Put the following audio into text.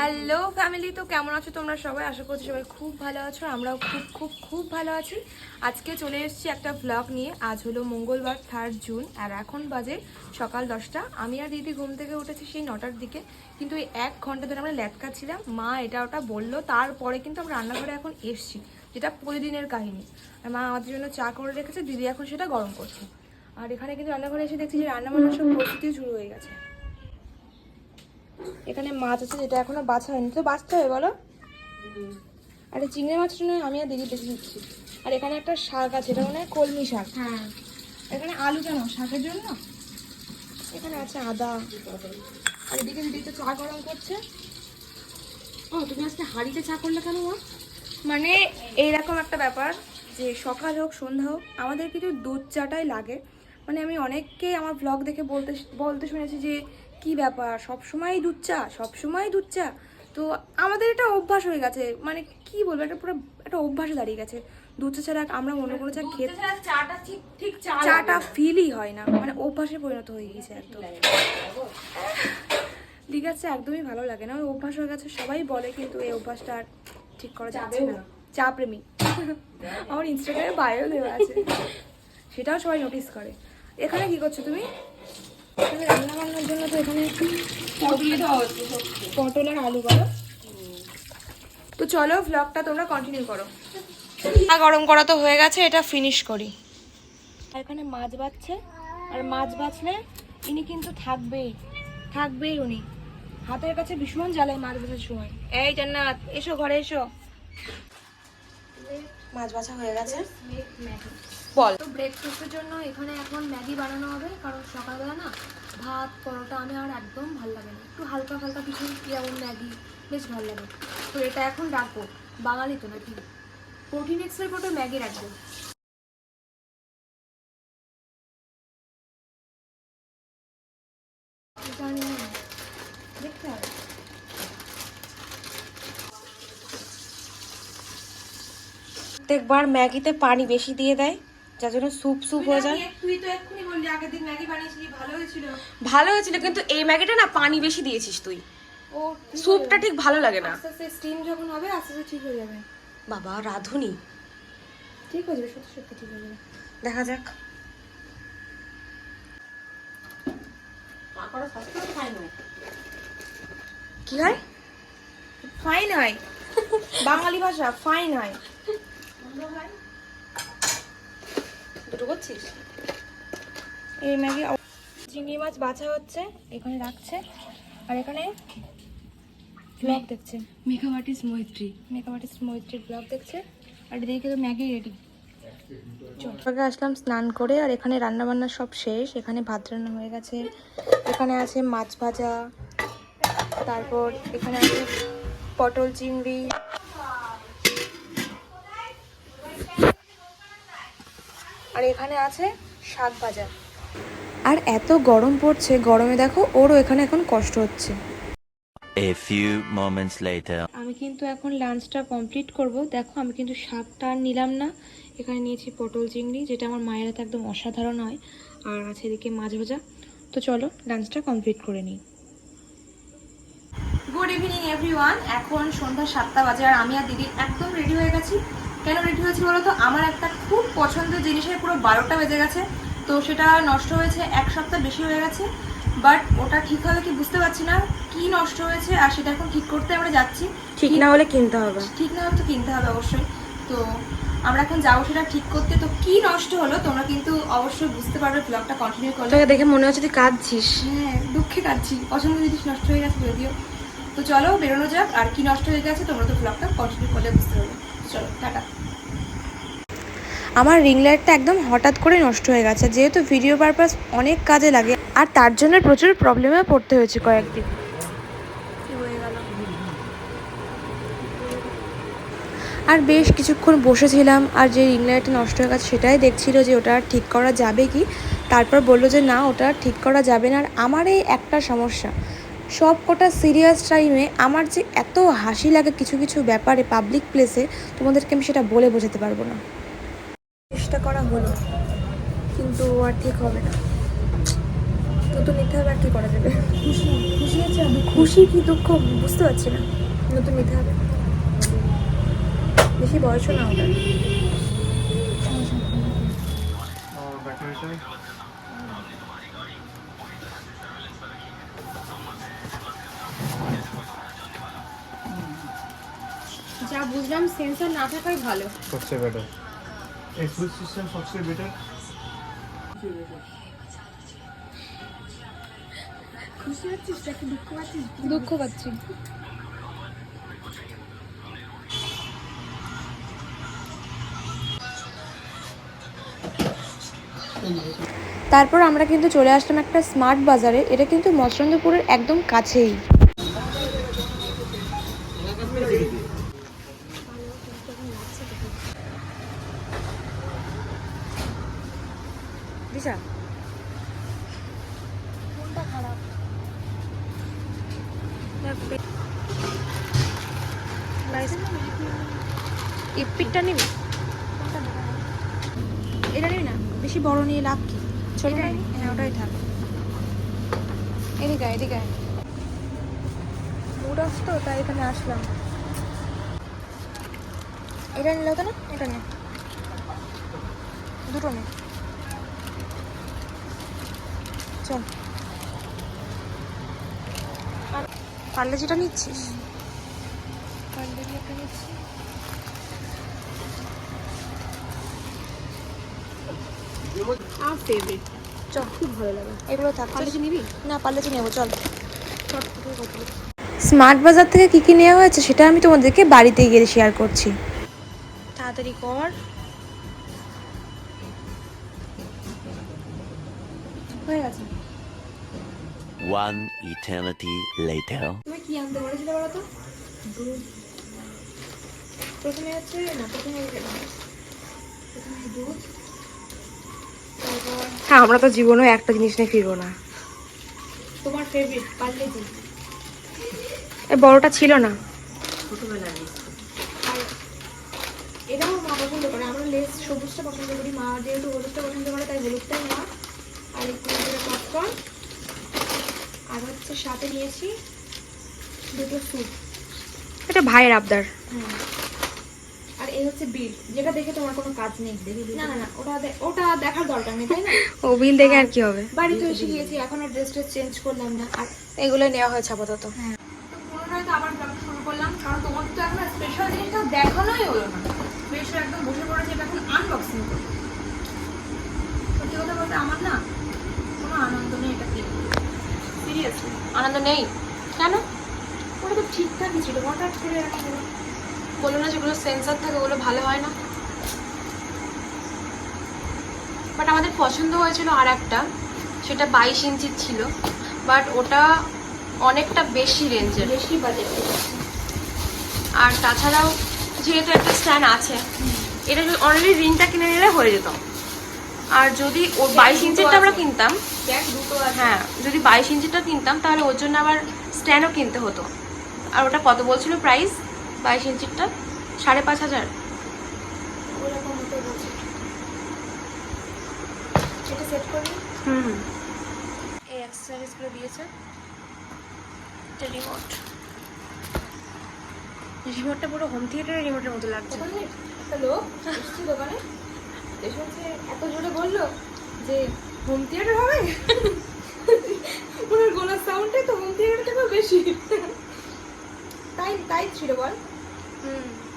Hello family, তো কেমন আছো তোমরা সবাই? আশা করছি সবাই খুব ভালো আছো আমরাও খুব খুব খুব ভালো আছি। আজকে চলে এসেছি একটা ব্লগ নিয়ে। আজ হলো মঙ্গলবার থার্ড জুন আর এখন বাজে সকাল দশটা। আমি আর দিদি ঘুম থেকে উঠেছি সেই নটার দিকে, কিন্তু এই এক ঘণ্টা ধরে আমরা ল্যাটকাচ্ছিলাম। মা এটা ওটা বলল, তারপরে কিন্তু আমরা রান্নাঘরে এখন এসছি, যেটা প্রতিদিনের কাহিনী। আর মা আমাদের জন্য চা করে রেখেছে, দিদি এখন সেটা গরম করছে। আর এখানে কিন্তু রান্নাঘরে এসে দেখছি যে রান্না বান্নার সব প্রস্তুতি শুরু হয়ে গেছে। এখানে মাছ আছে যেটা এখনও বাছা হয়নি। তো বাছতে হবে বলো? আরে চিংড়ি মাছটা নয় আমি আর দিদি বেছে দিচ্ছি আর এখানে একটা শাক আছে এটা মনে হয় কলমি শাক। হ্যাঁ। এখানে আলু কেন? শাকের জন্য? এখানে আছে আদা। আর এদিকে দিদি তো চা গরম করছে। ও তুমি আজকে হাঁড়িতে চা করলে কেন মানে এইরকম একটা ব্যাপার যে সকাল হোক সন্ধ্যা হোক আমাদের কিছু দুধ চাটাই লাগে। মানে আমি অনেককে আমার ব্লগ দেখে বলতে বলতে শুনেছি যে কি ব্যাপার? সব সময় দুধ চা সব সময় দুধ চা। তো আমাদের এটা অভ্যাস হয়ে গেছে মানে কি বলব এটা পুরো একটা অভ্যাসে দাঁড়িয়ে গেছে। দুধ চা ছাড়া আমরা অন্য কোনো চা খেতে চাটা ঠিক ঠিক চা চাটা ফিলই হয় না মানে অভ্যাসে পরিণত হয়ে গেছে একদম। ঠিক আছে একদমই ভালো লাগে না। ওই অভ্যাস হয়ে গেছে সবাই বলে কিন্তু এই অভ্যাসটা আর ঠিক করা যাচ্ছে না। চা প্রেমী। আমার ইনস্টাগ্রামে বায়ো দেওয়া আছে। সেটাও সবাই নোটিস করে। এখানে কি করছ তুমি? এখানে রান্না বান্নার জন্য তো এখানে পটলে আর আলু করো তো চলো ভ্লগটা তোমরা কন্টিনিউ করো। গরম করা তো হয়ে গেছে এটা ফিনিশ করি। আর এখানে মাছ বাচ্ছে। আর মাছ বাছলে ইনি কিন্তু থাকবেই। থাকবেই উনি। হাতের কাছে ভীষণ জ্বালায় মাছ বাছার সময়। এই জান্নাত এসো ঘরে এসো। মাছ বাছা হয়ে গেছে। বল। তো ব্রেকফাস্টের জন্য এখানে এখন ম্যাগি বানানো হবে কারণ সকালবেলা না ভাত পরোটা আমি আর একদম ভালো লাগে না। একটু হালকা হালকা কিছু যেমন ম্যাগি বেশ ভালো লাগে। তো এটা এখন রাখব। বাঙালি তো নাকি? প্রোটিন এক্সের কোটো ম্যাগি রাখব। দেখতে হবে। প্রত্যেকবার ম্যাগিতে পানি বেশি দিয়ে দেয়। যার জন্য স্যুপ স্যুপ হয়ে যায়। তুই তো এক্ষুনি বললি আগের দিন ম্যাগি বানিয়েছিলি ভালো হয়েছিল। ভালো হয়েছিল কিন্তু এই ম্যাগিটা না পানি বেশি দিয়েছিস তুই। ও স্যুপটা ঠিক ভালো লাগে না। আস্তে আস্তে স্টিম যখন হবে আস্তে আস্তে ঠিক হয়ে যাবে। বাবা রাধুনি। ঠিক হয়ে যাবে সত্যি সত্যি ঠিক হয়ে যাবে। দেখা যাক। কি হয়? ফাইন হয়। বাঙালি ভাষা ফাইন হয়। করছিস? এই ম্যাগি চিংড়ি মাছ বাছা হচ্ছে এখানে রাখছে আর এখানে ব্লগ দেখছে। Makeup artist Maitri. Makeup artist মৈত্রীর blog দেখছে আর এদিকে তো ম্যাগি রেডি আগে আসলাম স্নান করে আর এখানে রান্না বান্না সব শেষ। এখানে ভাত রান্না হয়ে গেছে। এখানে আছে মাছ ভাজা তারপর এখানে আছে পটল চিংড়ি। আর এখানে আছে শাক ভাজা আর এত গরম পড়ছে গরমে দেখো ওরও এখানে এখন কষ্ট হচ্ছে। A few moments later. আমি কিন্তু এখন লাঞ্চটা কমপ্লিট করব। দেখো আমি কিন্তু শাকটা আর নিলাম না। এখানে নিয়েছি পটল চিংড়ি যেটা আমার মায়ের হাতে একদম অসাধারণ হয়। আর আছে এদিকে মাছ ভাজা। তো চলো লাঞ্চটা কমপ্লিট করে নিই। গুড ইভিনিং এভরিওয়ান এখন সন্ধ্যা সাতটা বাজে আর আমি আর দিদি একদম রেডি হয়ে গেছি। কেন রেডি হয়েছে বলো তো আমার একটা খুব পছন্দের জিনিসের পুরো বারোটা বেজে গেছে তো সেটা নষ্ট হয়েছে এক সপ্তাহ বেশি হয়ে গেছে বাট ওটা ঠিক হবে কি বুঝতে পারছি না কি নষ্ট হয়েছে আর সেটা এখন ঠিক করতে আমরা যাচ্ছি। ঠিক না হলে কিনতে হবে। ঠিক না হলে তো কিনতে হবে অবশ্যই তো আমরা এখন যাব সেটা ঠিক করতে। তো কি নষ্ট হলো তোমরা কিন্তু অবশ্যই বুঝতে পারবে ব্লগটা কন্টিনিউ করলে। তোকে দেখে মনে হচ্ছে তুই কাঁদছিস। হ্যাঁ দুঃখে কাটছি পছন্দের জিনিস নষ্ট হয়ে গেছে যদিও। তো চলো বেরোনো যাক আর কি নষ্ট হয়ে গেছে তোমরা তো ব্লগটা কন্টিনিউ করলে বুঝতে পারবে। চলো টাটা। আমার রিং লাইটটা একদম হঠাৎ করে নষ্ট হয়ে গেছে যেহেতু ভিডিও পারপাস অনেক কাজে লাগে। আর তার জন্য প্রচুর প্রবলেমে পড়তে হয়েছে কয়েকদিন। আর বেশ কিছুক্ষণ বসেছিলাম আর যে রিং লাইটটা নষ্ট হয়ে গেছে সেটাই দেখছিল যে ওটা আর ঠিক করা যাবে কি? তারপর বলল যে না ওটা ঠিক করা যাবে না। আর আমার এই একটা সমস্যা সব কটা সিরিয়াস টাইমে আমার যে এত হাসি লাগে কিছু কিছু ব্যাপারে পাবলিক প্লেসে তোমাদেরকে আমি সেটা বলে বোঝাতে পারব না। চেষ্টা করা হলো কিন্তু আর ঠিক হবে না। নতুন নিতে হবে আর কি করা যাবে? খুশি খুশি আছে খুশি কি দুঃখ? বুঝতে পারছি না। নতুন নিতে হবে। বেশি বয়সও না ওটা বুঝলাম সেন্সর না থাকাই ভালো। সবচেয়ে বেটার এই সিস্টেম সবচেয়ে বেটার খুশি হচ্ছিস নাকি? দুঃখ পাচ্ছিস? দুঃখ পাচ্ছি। তারপর আমরা কিন্তু চলে আসলাম একটা স্মার্ট বাজারে। এটা কিন্তু মৎস্যন্দপুরের একদম কাছেই। ইপিটটা নিবি? এটা নিবি না? বেশি বড় নিয়ে লাভ কি? ছোট হ্যাঁ ওটাই থাক। এদিকে এদিকে আয়। মুড অফ তো তাই এখানে আসলাম। এটা নিলে হতো না? এটা নে। দুটো নে। চল। পারলে যেটা নিচ্ছিস। নিচ্ছি। আর ফেভারিট চল। খুব ভালো লাগে। এগুলো থাক। পারলে নিবি? না নেব? চল। স্মার্ট বাজার থেকে কি কি নেওয়া হয়েছে সেটা আমি তোমাদেরকে বাড়িতে গিয়ে শেয়ার করছি। তাড়াতাড়ি কর। হয়ে গেছে। One eternity later. কি আনতে বলেছিলে বলো তো? দুধ। প্রথমে হচ্ছে না প্রথমে প্রথমে দুধ। তারপর হ্যাঁ আমরা তো জীবনে একটা জিনিস নিয়ে ফিরবো না। তোমার ফেভারিট পার্লেজি এই বড়টা ছিল না। আর এটাও মা পছন্দ করে আমরা লেস সবুজটা পছন্দ করি। মা যেহেতু হলুদটা পছন্দ করে তাই হলুদটাই মা। আর একটু করে পপকর্ন আর হচ্ছে সাথে নিয়েছি দুটো স্যুপ এটা ভাইয়ের আবদার। হ্যাঁ। আর এই হচ্ছে বিল যেটা দেখে তোমার কোনো কাজ নেই না না না ওটা ওটা দেখার দরকার নেই তাই না? ও বিল দেখে আর কি হবে? বাড়িতে এসে গিয়েছি এখন আর ড্রেস ট্রেস চেঞ্জ করলাম না। আর এগুলো নেওয়া হয়েছে আপাতত। পুনরায় তো আবার শুরু করলাম কারণ তোমাদের তো এখন স্পেশাল জিনিসটা দেখানোই হলো না। বেশ একদম বসে পড়েছে এটা এখন আনবক্সিং করি সত্যি কথা বলতে আমার না কোনো আনন্দ নেই এটা কি সিরিয়াসলি আনন্দ নেই? কেন? ওটা তো ঠিকঠাকই ছিল। হঠাৎ করে এরকম হলো। না যেগুলো সেন্সার থাকে ওগুলো ভালো হয় না। বাট আমাদের পছন্দ হয়েছিল আর একটা সেটা বাইশ ইঞ্চির ছিল। বাট ওটা অনেকটা বেশি রেঞ্জের বেশি বাজেট আর তাছাড়াও যেহেতু একটা স্ট্যান্ড আছে এটা অলরেডি রিংটা কিনে নিলে হয়ে যেত। আর যদি ও বাইশ ইঞ্চিরটা আমরা কিনতাম হ্যাঁ যদি বাইশ ইঞ্চিটা কিনতাম তাহলে ওর জন্য আবার স্ট্যান্ডও কিনতে হতো। আর ওটা কত বলছিল প্রাইস বাইশ ইঞ্চিরটা? সাড়ে পাঁচ হাজার? হুম এই অ্যাক্সেসরিজগুলো দিয়েছে। রিমোট রিমোটটা পুরো হোম থিয়েটারের রিমোটের মতো লাগছে। ওখানে একটা দোকানে। এসে এত জোরে বলল যে হোম থিয়েটার হবে? ওনার গলার সাউন্ডটাই তো হোম থিয়েটার থেকেও বেশি। তাই তাই ছিল বল? হুম।